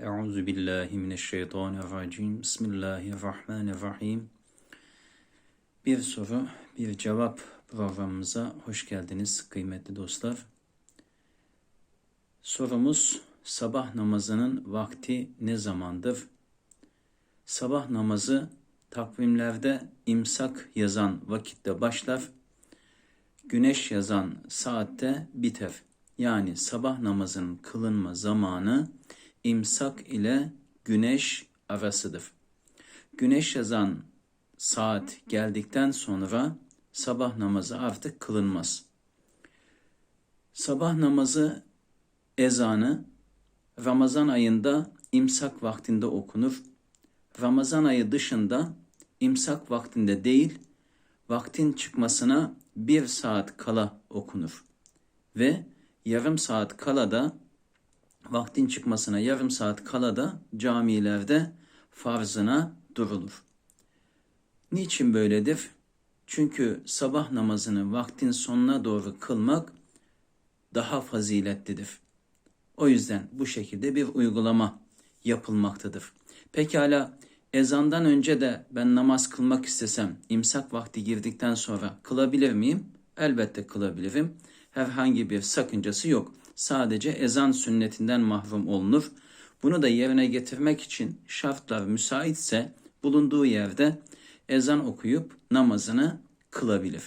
Euzu billahi mineşşeytanirracim. Bismillahirrahmanirrahim. Bir soru, bir cevap programımıza hoş geldiniz kıymetli dostlar. Sorumuz sabah namazının vakti ne zamandır? Sabah namazı takvimlerde imsak yazan vakitte başlar. Güneş yazan saatte biter. Yani sabah namazının kılınma zamanı imsak ile güneş arasıdır. Güneş yazan saat geldikten sonra sabah namazı artık kılınmaz. Sabah namazı ezanı Ramazan ayında imsak vaktinde okunur. Ramazan ayı dışında imsak vaktinde değil, vaktin çıkmasına bir saat kala okunur. Ve yarım saat kala da vaktin çıkmasına yarım saat kala da camilerde farzına durulur. Niçin böyledir? Çünkü sabah namazını vaktin sonuna doğru kılmak daha faziletlidir. O yüzden bu şekilde bir uygulama yapılmaktadır. Pekala ezandan önce de ben namaz kılmak istesem imsak vakti girdikten sonra kılabilir miyim? Elbette kılabilirim. Herhangi bir sakıncası yok. Sadece ezan sünnetinden mahrum olunur. Bunu da yerine getirmek için şartlar müsaitse bulunduğu yerde ezan okuyup namazını kılabilir.